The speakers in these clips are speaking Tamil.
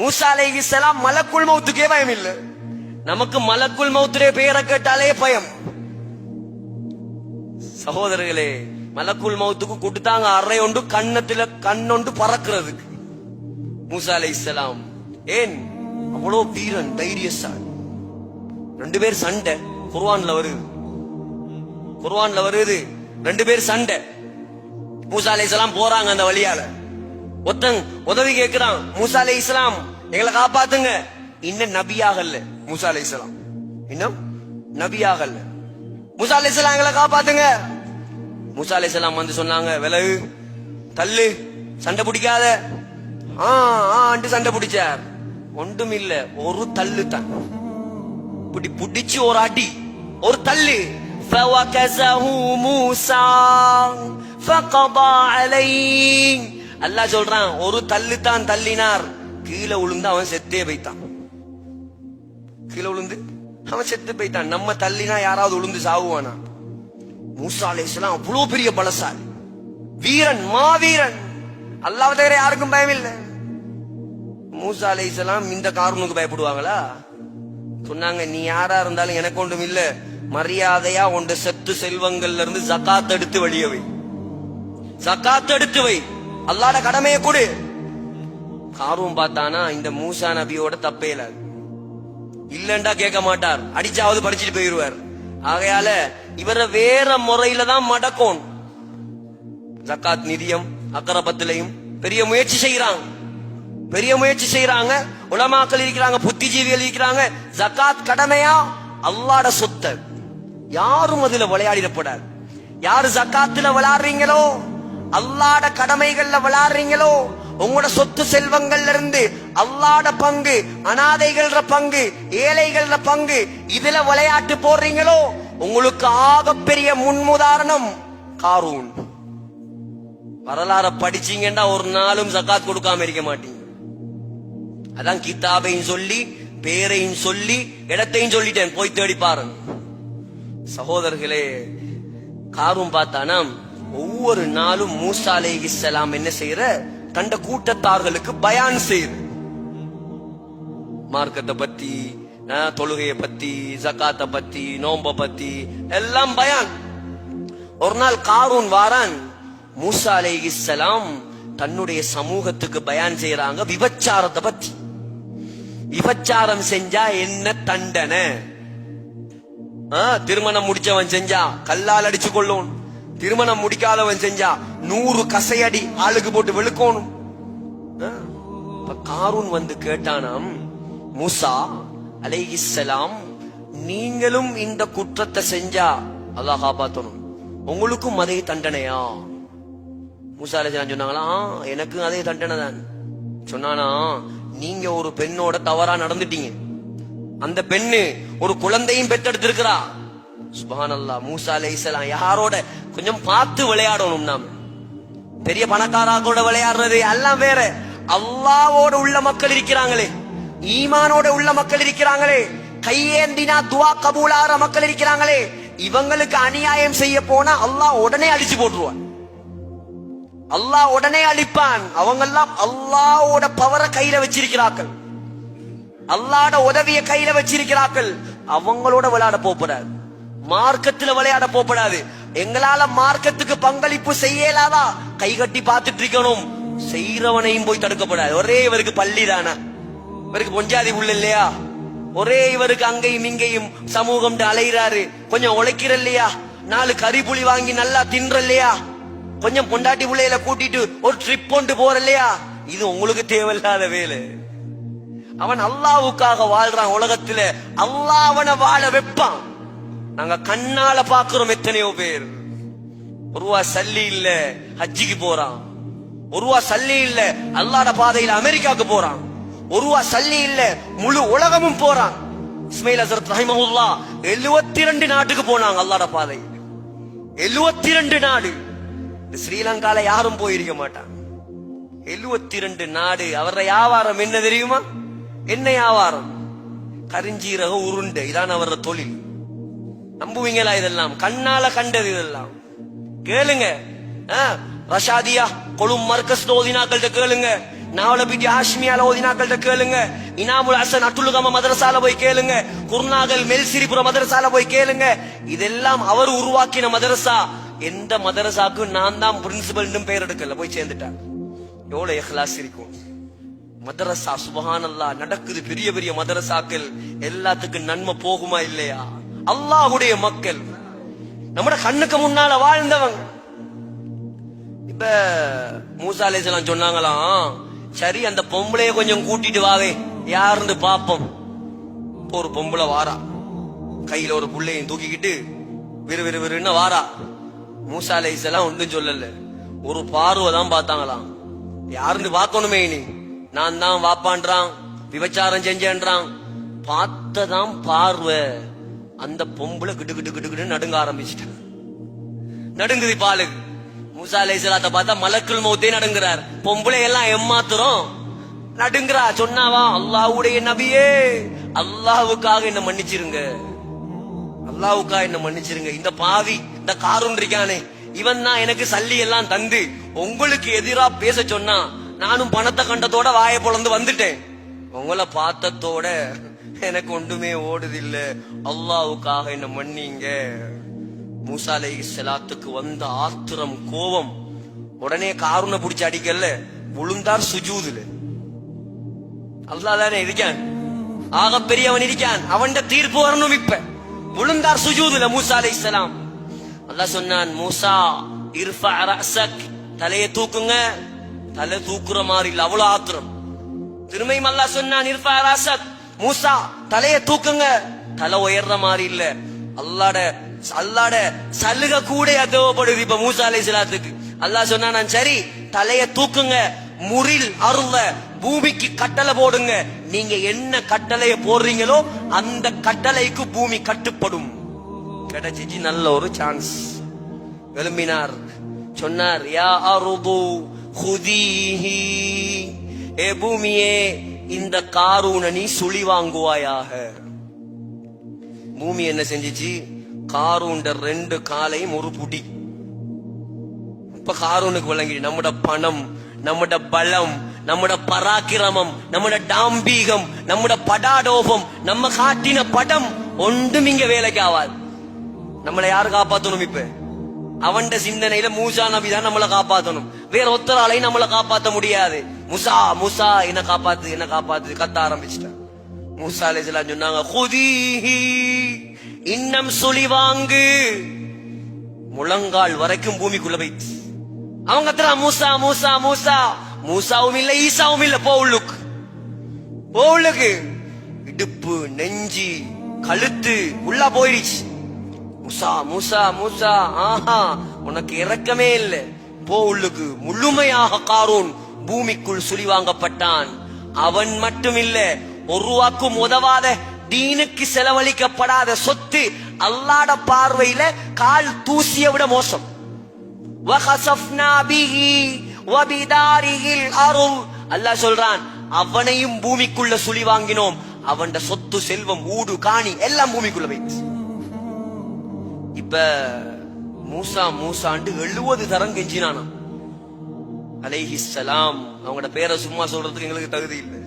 மூசா அலைஹிஸ்ஸலாம் மலக்குள் மௌத்துக்கே பயம் இல்ல. நமக்கு மலக்குள் மௌத்துடைய பெயரை கேட்டாலே பயம். சகோதரர்களே மலக்குள் மௌத்துக்கு கொடுத்தாங்க அறை ஒன்று கண்ணத்துல கண்ணொண்டு பறக்கிறதுக்கு. மூசா அலைஹிஸ்ஸலாம் ஏன்? அவ்வளோ வீரன் தைரியசான் ரெண்டு பேர் சண்டை. குர்வான்ல வருது. குர்வான்ல வருது. ரெண்டு பேர் சண்டை. மூசா அலைஹிஸ்ஸலாம் போறாங்க அந்த வழியால. ஒருத்தன் உதவி கேட்கிறான் மூசா அலைஹிஸ்ஸலாம் எங்களை காப்பாத்துங்க இன்னும் நபியாகல்ல மூசா அலைஹிஸ்ஸலாம் இன்னும் நபியாகல்ல மூசா அலைஹிஸ்ஸலாம் எங்களை காப்பாத்துங்க மூசா அலைஹிஸ்ஸலாம் வந்து சொன்னாங்க விலகு தள்ளு சண்டை பிடிக்காத ஆ ஆண்டு சண்டை பிடிச்சார் ஒன்றும் இல்ல ஒரு தள்ளு தான் இப்படி புடிச்சு ஒரு அடி ஒரு தள்ளு فوكزه موسى فقضى عليه அல்லா சொல்றான் ஒரு தள்ளு தான் தள்ளினார். கீழே உளுந்து அவன் செத்தே போய்த்தான் கீழே உளுந்து அவன் செத்து போய்த்தான் நம்ம தள்ளினா யாராவது உளுந்து சாகுவானா மூசா அலைஹிஸ்ஸலாம் அவ்வளவு பெரிய பலசாலி. வீரன் மாவீரன். அல்லாஹ் தவிர யாருக்கும் பயம் இல்லை. மூசா அலைஹிஸ்ஸலாம் இந்த காரனுக்கு பயப்படுவாங்களா? சொன்னாங்க நீ யாரா இருந்தாலும் எனக்கு ஒன்றும் இல்ல. மரியாதையா உண்ட செத்து செல்வங்கள்ல இருந்து ஜக்காத் எடுத்து வெளிய வை. எடுத்து வை. அல்லாட கடமையை கொடு. காரும் பார்த்தானா இந்த மூசா நபியோட தப்பே இல்ல. இல்லண்டா கேட்க மாட்டார். அடிச்சாவது படிச்சுட்டு போயிருவார். ஆகையால இவரை வேற முறையில தான் மடக்கும் ஜக்காத் நிதியம் அக்கரபத்திலையும் பெரிய முயற்சி செய்யறாங்க பெரிய முயற்சி செய்யறாங்க உலமாக்கள் இருக்கிறாங்க புத்திஜீவிகள் இருக்கிறாங்க. ஜக்காத் கடமையா? அல்லாட சொத்து. யாரும் அதுல விளையாடிடப்படாது யாரு ஜக்காத்துல விளையாடுறீங்களோ? அல்லாட கடமைகள்ல விளையாடுறீங்களோ உங்களோட சொத்து செல்வங்கள்ல இருந்து அல்லாட பங்கு அனாதைகள்ற பங்கு ஏழைகள்ற பங்கு இதுல விளையாட்டு போடுறீங்களோ உங்களுக்கு ஆகப்பெரிய முன்முதாரணம் காரூன். வரலாற படிச்சீங்கன்னா ஒரு நாளும் சக்காத் கொடுக்காம இருக்க மாட்டீங்க. அதான் கிதாபையும் சொல்லி பேரையும் சொல்லி இடத்தையும் சொல்லிட்டேன். போய் தேடி பாருங்க. சகோதரர்களே காரும் பார்த்தானா ஒவ்வொரு நாளும் மூசா செலாம் என்ன செய்யற? தண்ட கூட்டத்தார்களுக்கு பயான் செய்யுது. மார்க்கத்தை பத்தி தொழுகையை பத்தி ஜக்காத்த பத்தி நோம்ப பத்தி எல்லாம் பயான். ஒரு நாள் காரூன் வாரான் மூசா அலைஹிஸ்ஸலாம் தன்னுடைய சமூகத்துக்கு பயான் செய்யறாங்க விபச்சாரத்தை பத்தி. விபச்சாரம் செஞ்சா என்ன தண்டனை? திருமணம் முடிச்சவன் செஞ்சா கல்லால் அடிச்சு கொள்ளும் திருமணம் முடிக்காதவன் செஞ்சா நூறு கசையடி ஆளுக்கு போட்டு வெளுக்கணும். ஆ, காரூன் வந்து கேட்டானாம் மூசா அலைஹிஸ்ஸலாம் நீங்களும் இந்த குற்றத்தை செஞ்சா அல்லாஹ் காப்பாத்தணும். உங்களுக்கும் அதே தண்டனையா? மூசா அலைஹிஸ்ஸலாம் சொன்னாங்களா "ஆ, எனக்கும் அதே தண்டனை தான். சொன்னானா நீங்க ஒரு பெண்ணோட தவறா நடந்துட்டீங்க. அந்த பெண்ணு ஒரு குழந்தையும் பெற்றெடுத்திருக்கிறா. சுபானல்லா மூசா அலைஹிஸ்ஸலாம் யாரோட கொஞ்சம் பார்த்து விளையாடணும் நாம். பெரிய பணக்காரா கூட விளையாடுறது எல்லாம் வேற. அல்லாவோட உள்ள மக்கள் இருக்கிறாங்களே. ஈமானோட உள்ள மக்கள் இருக்கிறாங்களே. கையேந்தினா துவா கபூலாற மக்கள் இருக்கிறாங்களே. இவங்களுக்கு அநியாயம் செய்ய போனா அல்லாஹ் உடனே அடிச்சு போட்டுருவான். அல்லாஹ் உடனே அழிப்பான் அவங்க எல்லாம் அல்லாவோட பவரை கையில வச்சிருக்கிறார்கள். அல்லாட உதவிய கையில வச்சிருக்கிறார்கள். அவங்களோட விளையாட போறாரு. மார்க்கத்துல விளையாட போப்படாது எங்களால மார்க்கத்துக்கு பங்களிப்பு செய்யலாதா? கை கட்டி பார்த்துட்டு இருக்கணும். செய்யறவனையும் போய் தடுக்கப்படாது. ஒரே இவருக்கு பள்ளி தானே. இவருக்கு பொஞ்சாதி உள்ள இல்லையா? ஒரே இவருக்கு அங்கேயும் இங்கேயும் சமூகம் அலைகிறாரு கொஞ்சம் உழைக்கிற இல்லையா? நாலு கறி புளி வாங்கி நல்லா தின்ற இல்லையா? கொஞ்சம் பொண்டாட்டி பிள்ளையில கூட்டிட்டு ஒரு ட்ரிப் கொண்டு போற இல்லையா? இது உங்களுக்கு தேவையில்லாத வேலை. அவன் அல்லாவுக்காக வாழ்றான் உலகத்துல. அல்லாஹ் அவனை வாழ வைப்பான். நாங்க கண்ணால பாக்குறோம் எத்தனையோ பேர். ஒரு சல்லி இல்ல ஹஜ்ஜிக்கு போறான். ஒரு சல்லி இல்ல அல்லாட பாதையில அமெரிக்காவுக்கு போறான். ஒரு சல்லி இல்ல முழு உலகமும் போறான். இஸ்மாயில் அசரத் ரஹிமஹுல்லா எழுவத்தி ரெண்டு நாட்டுக்கு போனாங்க அல்லாட பாதை எழுவத்தி ரெண்டு நாடு. இந்த ஸ்ரீலங்கால யாரும் போயிருக்க மாட்டான் எழுவத்தி ரெண்டு நாடு. அவரோட வியாபாரம் என்ன தெரியுமா? என்ன வியாபாரம் கரிஞ்சீரக உருண்டை. இதான் அவரோட தொழில். நம்புவீங்களா இதெல்லாம்? கண்ணால கண்டது இதெல்லாம். கேளுங்க. ரஷாதியா கொழும் மர்க்கஸ் தோதினாக்கள்கிட்ட கேளுங்க. நாவல பிடி ஆஷ்மியால ஓதினாக்கள்கிட்ட கேளுங்க. இனாமுல் ஹசன் அட்டுலுகம மதரசால போய் கேளுங்க. குர்நாகல் மெல்சிரிபுர மதரசால போய் கேளுங்க. இதெல்லாம் அவர் உருவாக்கின மதரசா. எந்த மதரசாக்கும் நான் தான் பிரின்சிபல் பெயர் எடுக்கல. போய் சேர்ந்துட்டேன் எவ்வளவு எஹ்லாஸ் இருக்கும். மதரசா சுபஹானல்லா நடக்குது பெரிய பெரிய மதரசாக்கள். எல்லாத்துக்கும் நன்மை போகுமா இல்லையா? அல்லாஹுடைய மக்கள். நம்மட கண்ணுக்கு முன்னால வாழ்ந்தவங்க. இப்ப மூசா அலைஹிஸ்ஸலாம் சொன்னாங்களாம் சரி அந்த பொம்பளைய கொஞ்சம் கூட்டிட்டு வாவே யாருன்னு பாப்போம். ஒரு பொம்பளை வாரா. கையில ஒரு புள்ளையும் தூக்கிக்கிட்டு விறு விறு விறுன்னு வாரா. மூசா அலைஹிஸ்ஸலாம் ஒன்றும் சொல்லல. ஒரு பார்வை தான் பார்த்தாங்களாம். யாருந்து பார்க்கணுமே நீ நான் தான் வாப்பான்றான் விபச்சாரம் செஞ்சேன்றான். பார்த்ததான் பார்வை. அந்த பொம்பளை கிட்டு கிட்டு கிட்டு கிட்டு நடுங்க ஆரம்பிச்சிட்டாங்க. நடுங்குது பாலு. மூசா அலைஹிஸ்ஸலாத்த பார்த்தா மலக்குள் மௌத்தே நடுங்குறார். பொம்பளை எல்லாம் எம்மாத்துறோம் நடுங்குறா சொன்னாவா? அல்லாவுடைய நபியே. அல்லாவுக்காக என்ன மன்னிச்சிருங்க. அல்லாவுக்காக என்ன மன்னிச்சிருங்க. இந்த பாவி இந்த காருன்றிருக்கானே இவன் தான் எனக்கு சல்லி எல்லாம் தந்து. உங்களுக்கு எதிரா பேச சொன்னா நானும் பணத்தை கண்டதோட வாயை பொழந்து வந்துட்டேன். உங்களை பார்த்ததோட எனக்கு ஒன்றுமே ஓடுதில்ல. அல்லாவுக்காக என்ன மன்னிங்க. மூசாலை செலாத்துக்கு வந்த ஆத்திரம் கோபம். உடனே காருனை பிடிச்சு அடிக்கல விழுந்தார் சுஜூதுல. அல்லா தானே இருக்கான்? ஆக பெரியவன் இருக்கான். அவன் தீர்ப்பு வரணும் இப்ப. விழுந்தார் சுஜூதுல மூசா அலைஹிஸ்ஸலாம் அல்லாஹ் சொன்னான் மூசா இர்ஃபா ரஅஸக். தலையை தூக்குங்க. தலை தூக்குற மாதிரி இல்ல. அவ்வளவு ஆத்திரம். திருமையும் அல்லா சொன்னான் இர்ஃபா ரஅஸக். மூசா தலையை தூக்குங்க. தலை உயர்ற மாதிரி இல்ல. அல்லாட அல்லாட சலுகை கூட தேவைப்படுது இப்ப மூசா அலைஹிஸ்ஸலாத்துக்கு அல்லாஹ் சொன்னா சரி தலையை தூக்குங்க. முறில் அருள பூமிக்கு கட்டளை போடுங்க. நீங்க என்ன கட்டளைய போடுறீங்களோ அந்த கட்டளைக்கு பூமி கட்டுப்படும். கிடைச்சிச்சு நல்ல ஒரு சான்ஸ் எழும்பினார். சொன்னார் யா அருது ஹுதீஹி. ஏ பூமியே இந்த காரூன நீ சுழி வாங்குவாயாக. பூமி என்ன செஞ்சுச்சு? காரூண்ட ரெண்டு காலையும் ஒரு புடி. இப்ப காரூனுக்கு விளங்கிடு. நம்மட பணம் நம்மட பலம் நம்மட பராக்கிரமம் நம்மட டாம்பீகம் நம்மட படாடோபம் நம்ம காட்டின படம் ஒன்றும் இங்க வேலைக்கு ஆவாது. நம்மளை யாரு காப்பாத்தணும் இப்ப? அவன்ட சிந்தனையில மூசா நபி தான் நம்மளை காப்பாத்தணும். வேற ஒத்தராலையும் நம்மளை காப்பாத்த முடியாது. முசா முசா என்ன காப்பாத்து என்ன காப்பாத்து கத்த ஆரம்பிச்சிட்டான். மூசா அலைஹிஸ்ஸலாம் சொன்னாங்க "குதீஹி, இன்னம் சுழி வாங்கு. முழங்கால் வரைக்கும் பூமிக்குள்ள போயிடுச்சு அவங்க கத்துறா மூசா மூசா மூசா மூசாவும் இல்ல ஈசாவும் இல்ல போ உள்ளுக்கு. போ உள்ளுக்கு. இடுப்பு நெஞ்சி கழுத்து உள்ளா போயிடுச்சு. மூசா மூசா மூசா ஆஹா உனக்கு இறக்கமே இல்ல. போ உள்ளுக்கு. முழுமையாக காரூன். பூமிக்குள் சுழி வாங்கப்பட்டான் அவன் மட்டும் இல்ல ஒருவாக்கும் உதவாத தீனுக்கு செலவழிக்கப்படாத சொத்து அல்லாட பார்வையில கால் தூசிய விட மோசம். அல்லாஹ் சொல்றான் அவனையும் பூமிக்குள்ள சுழி வாங்கினோம் அவன் சொத்து செல்வம் ஊடு காணி எல்லாம் பூமிக்குள்ள வைச்சு இப்ப மூசா மூசாண்டு எழுபது தரம் கெஞ்சினானாம். அலைஹிஸ்ஸலாம் அவங்களோட பேரை சும்மா சொல்றதுக்கு எங்களுக்கு தகுதி இல்லை.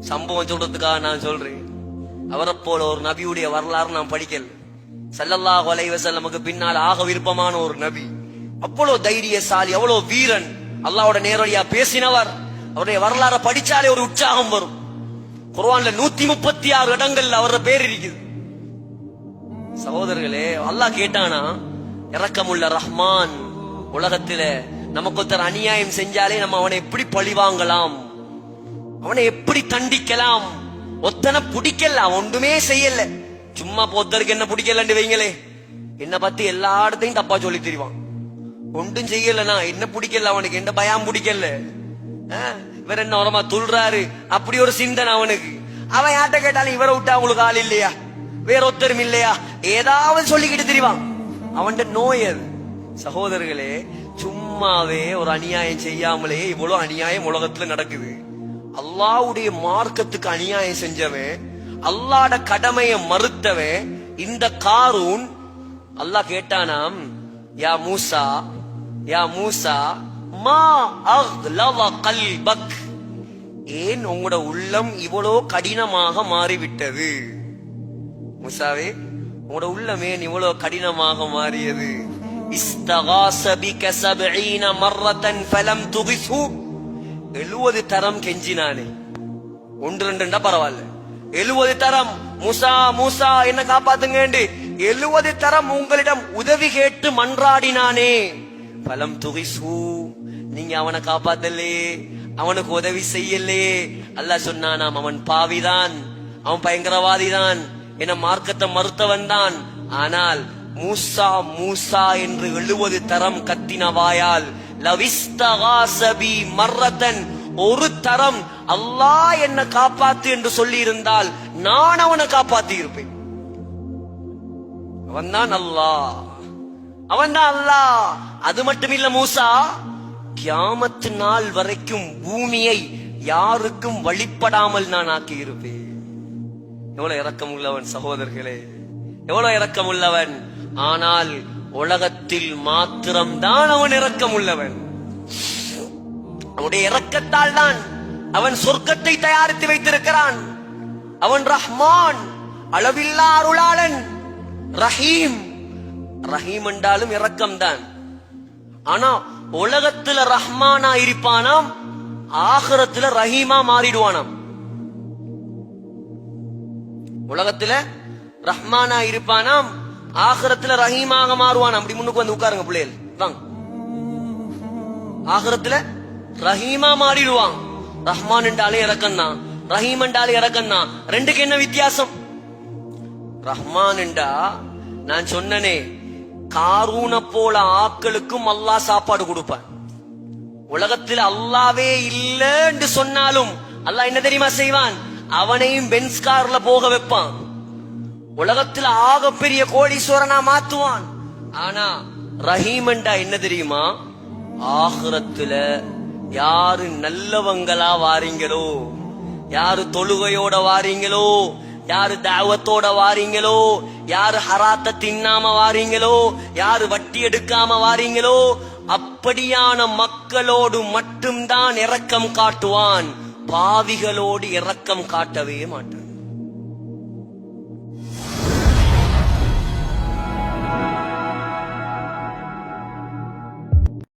சம்பவம் சொல்றதுக்காக நான் சொல்றேன். அவரை போல ஒரு நபியுடைய வரலாறு நான் படிக்கல. சல்லல்லா அலைஹி நமக்கு பின்னால் ஆக விருப்பமான ஒரு நபி. அவ்வளவு தைரியசாலி அவ்வளவு வீரன். அல்லாவோட நேரடியா பேசினவர். அவருடைய வரலாறை படிச்சாலே ஒரு உற்சாகம் வரும். குர்வான்ல நூத்தி முப்பத்தி ஆறு இடங்கள்ல அவரோட பேர் இருக்குது. சகோதரர்களே அல்லாஹ் கேட்டானா இறக்கமுள்ள ரஹ்மான் உலகத்தில நமக்கு ஒருத்தர் அநியாயம் செஞ்சாலே நம்ம அவனை எப்படி பழி வாங்கலாம்? அவனை எப்படி தண்டிக்கலாம்? ஒத்தனை பிடிக்கல அவன் ஒன்றுமே செய்யல. சும்மா ஒருத்தருக்கு என்ன பிடிக்கலன்னு வைங்களே. என்ன பத்தி எல்லா இடத்தையும் தப்பா சொல்லி தெரிவான். ஒன்றும் செய்யலனா என்ன பிடிக்கல? அவனுக்கு என்ன பயம் பிடிக்கல? இவர் என்ன உரமா துள்றாரு? அப்படி ஒரு சிந்தனை அவனுக்கு. அவன் யார்ட்ட கேட்டாலும் இவரை விட்டா அவங்களுக்கு ஆள் இல்லையா? வேற ஒருத்தரும் இல்லையா? ஏதாவது சொல்லிக்கிட்டு தெரிவான். அவன் நோய் அது. சகோதரர்களே சும்மாவே ஒரு அநியாயம் செய்யாமலே இவ்வளவு அநியாயம் உலகத்துல நடக்குது. அல்லாவுடைய மார்க்கத்துக்கு அநியாயம் செஞ்சவன் அல்லாட கடமையை மறுத்தவன் இந்த காரூன் அல்லாஹ் கேட்டானாம் யா மூசா யா மூசா மா அக்லவ கல்பக். ஏன் உங்களோட உள்ளம் இவ்வளோ கடினமாக மாறிவிட்டது? மூசாவே உங்களோட உள்ளம் ஏன் இவ்வளவு கடினமாக மாறியது? இஸ்தகாச பிக சபஈன மர்ரத்தன் ஃபலம் துகிசு எழுவது தரம் கெஞ்சினானே ஒன்று ரெண்டுண்டா பரவாயில்ல எழுவது தரம் மூசா மூசா என்ன காப்பாத்துங்க எழுவது தரம் உங்களிடம் உதவி கேட்டு மன்றாடினானே பலம் துகிசு நீங்க அவனை காப்பாத்தலே அவனுக்கு உதவி செய்யலே அல்ல சொன்னானாம் அவன் பாவிதான் அவன் பயங்கரவாதிதான் என மார்க்கத்தை மறுத்தவன் தான் ஆனால் மூசா மூசா என்று எழுவது தரம் கத்தின வாயால் லவிஸ்தகாசபி மர்ரதன். ஒரு தரம் அல்லாஹ் என்ன காப்பாத்து என்று சொல்லி இருந்தால் நான் அவனை காப்பாத்தி இருப்பேன் அவன் தான் அல்லாஹ். அவன் தான் அல்லாஹ். அது மட்டுமில்ல மூசா கியாமத்து நாள் வரைக்கும் பூமியை யாருக்கும் வழிபடாமல் நான் ஆக்கி இருப்பேன் எவ்வளவு இறக்கம் உள்ளவன் சகோதரர்களே. எவ்வளவு இறக்கம் உள்ளவன் ஆனால் உலகத்தில் மாத்திரம்தான் அவன் இரக்கம் உள்ளவன். அவனுடைய இரக்கத்தால் தான் அவன் சொர்க்கத்தை தயாரித்து வைத்திருக்கிறான். அவன் ரஹ்மான் அளவில்லா அருளாளன் ரஹீம். ரஹீம் என்றாலும் இரக்கம் தான் ஆனா உலகத்துல ரஹ்மானா இருப்பானாம் ஆகரத்துல ரஹீமா மாறிடுவானாம். உலகத்துல ரஹ்மானா இருப்பானாம் ஆகரத்துல ரஹீமாக மாறுவான். அப்படி முன்னுக்கு வந்து உட்காருங்க பிள்ளைகள். வாங்க. ஆகரத்துல ரஹீமா மாறிடுவான். ரஹ்மான் என்றாலே இறக்கண்ணா ரஹீம் என்றாலே இறக்கண்ணா ரெண்டுக்கு என்ன வித்தியாசம்? ரஹ்மான் என்றா நான் சொன்னனே காரூன போல ஆக்களுக்கும் அல்லாஹ் சாப்பாடு கொடுப்பான். உலகத்தில் அல்லாவே இல்ல என்று சொன்னாலும் அல்லாஹ் என்ன தெரியுமா செய்வான்? அவனையும் பென்ஸ் கார்ல போக வைப்பான். உலகத்தில் ஆக பெரிய கோடீஸ்வரனா மாத்துவான். ஆனா ரஹீமண்டா என்ன தெரியுமா? ஆகுரத்துல யாரு நல்லவங்களா வாரீங்களோ? யாரு தொழுகையோட வாரீங்களோ? யாரு தாவத்தோட வாரீங்களோ? யாரு ஹராத்த தின்னாம வாரீங்களோ? யாரு வட்டி எடுக்காம வாரீங்களோ? அப்படியான மக்களோடு மட்டும்தான் இரக்கம் காட்டுவான். பாவிகளோடு இரக்கம் காட்டவே மாட்டான்.